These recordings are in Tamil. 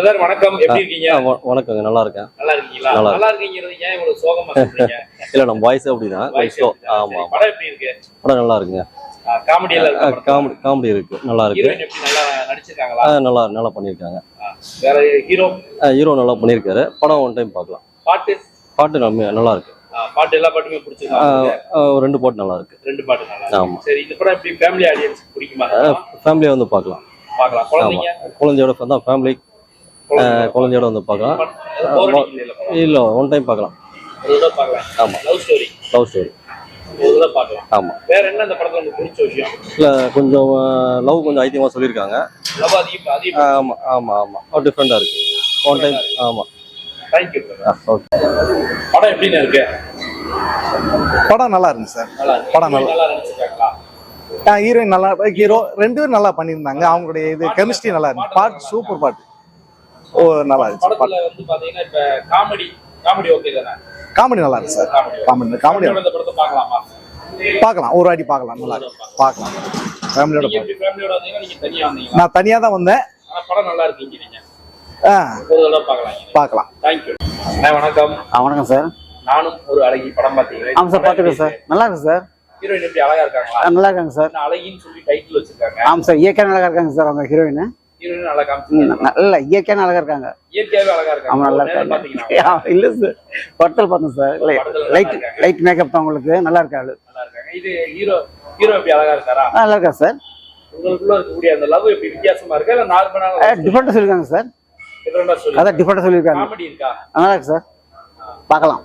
பிரதர் வணக்கம். எப்படி இருக்கீங்க? வணக்கங்க. நல்லா இருக்கேன். நல்லா இருக்கீங்களா? நல்லா இருக்கீங்கிறது ஏன் இவ்வளவு சோகமா சொல்றீங்க? இல்ல நம்ம வாய்ஸ் அப்படிதான். ஆமா சரி, படம் எப்படி இருக்கு? படம் நல்லா இருக்குங்க. காமெடி எல்லாம் இருக்கா காமெடி காமெடி இருக்கு. நல்லா இருக்கு. நல்லா நடிச்சிருக்காங்களா? நல்லா நல்லா பண்ணியிருக்காங்க. வேற ஹீரோ ஹீரோ நல்லா பண்ணியிருக்காரு. படம் ஒன் டைம் பார்க்கலாம். பாட்டு? பாட்டு நல்லா இருக்கு. பாட்டு எல்லா பாட்டுமே ஒரு ரெண்டு பாட்டு நல்லா இருக்கு. ரெண்டு பாட்டு நல்லா. ஆமா. சரி இந்த படம் எப்படி? ஃபேமிலி ஆடியன்ஸ் பிடிக்குமா? ஃபேமிலியாக வந்து பார்க்கலாம். பார்க்கலாம். குழந்தைங்க? குழந்தையோட தான். ஃபேமிலி குழந்தையோட வந்து பார்க்கலாம். இல்ல ஒன் டைம் பார்க்கலாம். ஒரு தடவை பார்க்கலாம். ஆமா. லவ் ஸ்டோரி லவ் ஸ்டோரி ஆமாம் வேற என்ன இந்த படத்துல உங்களுக்கு பிடிச்ச விஷயம்? இல்லை கொஞ்சம் லவ் கொஞ்சம் ஐத்தியமாக சொல்லியிருக்காங்க. லவ் அதிகம் அதிகம். ஆமாம் ஆமாம் ஆமாம் டிஃப்ரெண்ட்டாக இருக்கு. ஒன் டைம் ஆமாம் தேங்க்யூ ஓகே படம் எப்படின்னு இருக்கு? படம் நல்லா இருந்துச்சு சார். படம் நல்லா- ஹீரோயின் நல்லா ஹீரோ ரெண்டு பேரும் நல்லா பண்ணியிருந்தாங்க. அவங்களுடைய இது கெமிஸ்ட்ரி நல்லா இருந்துச்சு. பாட்டு சூப்பர் பாட்டு. நல்லா இருந்துச்சு. படத்துல வந்து பாத்தீங்கன்னா இப்ப காமெடி காமெடி ஓகே தானே? காமெடி நல்லா இருந்துச்சு சார். காமெடி. காமெடி பார்க்கலாமா? பார்க்கலாம் ஒரு வாட்டி பார்க்கலாம் நல்லா இருக்கு. பார்க்கலாம். ஃபேமிலியோட நான் தனியாக தான் வந்தேன். படம் நல்லா நீங்க ஆ. பார்க்கலாம் பார்க்கலாம். தேங்க்யூ வணக்கம். ஆ வணக்கம் சார். நானும் ஒரு அழகி படம் பார்த்தீங்களா? ஆமாம் சார் பார்த்துருக்கேன் சார். நல்லா இருக்கு சார். ஹீரோயின் எப்படி அழகா இருக்காங்களா? நல்லா இருக்காங்க சார். அழகின்னு சொல்லி டைட்டில் வச்சிருக்காங்க. ஆமாம் சார். இயற்கையான அழகா இருக்காங்க சார் அவங்க ஹீரோயின் நல்லா இயற்கையான அழகா இருக்காங்க. இருக்காங்க. நல்லா இருக்காங்க. இல்ல சார் படத்தில் பார்த்தேன் சார் லைட். லைட் மேக்கப் தான் உங்களுக்கு. நல்லா இருக்கா நல்லா இருக்காங்க. இது ஹீரோ ஹீரோ எப்படி அழகா இருக்காரா? ஆ, நல்லா இருக்கா சார் டிஃப்ரெண்ட்டாக சொல்லியிருக்காங்க சார் டிஃபரெண்டா அதான் காமெடி இருக்கா? நல்லா இருக்கு சார் பார்க்கலாம்.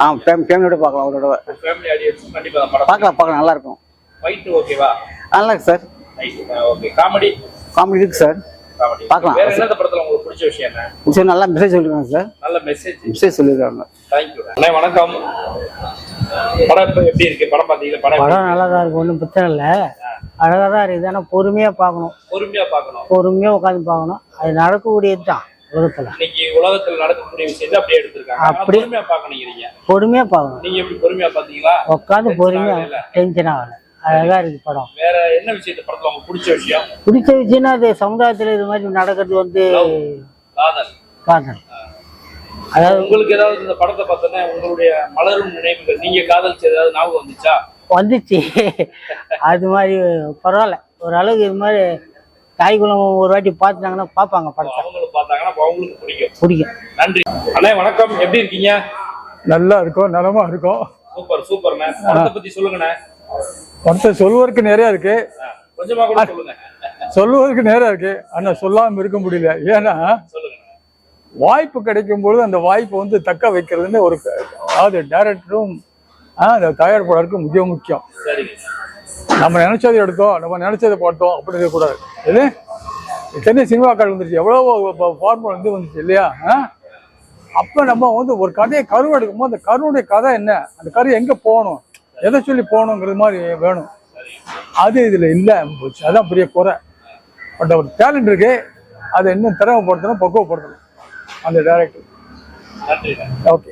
ஆ ஃபேம் ஃபேமிலியோட பார்க்கலாம் ஒரு தடவை. பார்க்கலாம். பார்க்கலாம் நல்லா இருக்கும். ஓகேவா நல்லா இருக்கு சார் ஓகே காமெடி காமெடி இருக்கு சார். பார்க்கலாம். வேற என்ன படத்துல உங்களுக்கு பிடிச்ச விஷயம் என்ன? சார் நல்லா மெசேஜ் சொல்லியிருக்காங்க சார். நல்ல மெசேஜ் மெசேஜ் சொல்லியிருக்காங்க தேங்க்யூ அண்ணே வணக்கம். படம் இப்ப எப்படி இருக்கு? படம் பாத்தீங்களா படம் படம் நல்லா தான் இருக்கு. ஒன்றும் பிரச்சனை இல்லை. அழகாக தான் இருக்குது ஆனால் பொறுமையாக பார்க்கணும்? பொறுமையா பார்க்கணும். பொறுமையாக உட்காந்து பார்க்கணும். அது நடக்கக்கூடியது தான் உலகத்தில். இன்னைக்கு உலகத்துல நடக்கக்கூடிய விஷயத்தை அப்படியே எடுத்திருக்காங்க. ஆனா அப்படி- பொறுமையா பார்க்கணும். நீங்க எப்படி பொறுமையா பாத்தீங்களா உட்காந்து. பொறுமையாக டென்ஷன் ஆகலை. அழகாக இருக்குது படம். வேற என்ன விஷயத்த படத்துல உங்களுக்கு பிடிச்ச விஷயம்? பிடிச்ச விஷயம்னா அது சமுதாயத்தில் இது மாதிரி நடக்கிறது வந்து. காதல். காதல். அதாவது உங்களுக்கு ஏதாவது இந்த படத்தை பார்த்தோன்னா உங்களுடைய மலரும் நினைவுகள் நீங்க காதலிச்சு ஏதாவது ஞாபகம் வந்துச்சா? வந்துச்சு. அது மாதிரி பரவாயில்ல. ஒரு அளவுக்கு இது மாதிரி தாய் குலம் ஒரு வாட்டி பார்த்துட்டாங்கன்னா பார்ப்பாங்க படத்தை. அவங்களும் பார்த்தாங்கன்னா அவங்களுக்கு பிடிக்கும். பிடிக்கும். நன்றி. அண்ணே வணக்கம். எப்படி இருக்கீங்க? நல்லா இருக்கும். நலமா இருக்கும். சூப்பர் சூப்பர்ண்ணே. படத்தை பத்தி சொல்லுங்கண்ணே. படத்தை சொல்வதற்கு நிறைய இருக்கு. சொல்லுவதற்கு நிறைய இருக்கு. ஆனா சொல்லாம இருக்க முடியல. ஏன்னா வாய்ப்பு கிடைக்கும் பொழுது அந்த வாய்ப்பை வந்து தக்க வைக்கிறதுன்னு ஒரு அதாவது டைரக்டரும் அந்த தயாரிப்பாளருக்கும் மிக முக்கியம். நம்ம நினைச்சதை எடுத்தோம் நம்ம நினைச்சதை பார்த்தோம் அப்படி இருக்கக்கூடாது. இது சென்னை சினிமாக்கள் வந்துருச்சு. எவ்வளவோ ஃபார்மல் வந்து வந்துச்சு இல்லையா? அப்ப நம்ம வந்து ஒரு கதையை கரு எடுக்கும்போது அந்த கருவுடைய கதை என்ன? அந்த கரு எங்க போகணும்? எதை சொல்லி போகணுங்கிறது மாதிரி வேணும். அது இதுல இல்ல போச்சு. அதான் பெரிய குறை. பட் ஒரு டேலண்ட் இருக்கு. அதை இன்னும் திறமைப்படுத்தணும் பக்குவப்படுத்தணும். அந்த டைரக்டர் ஓகே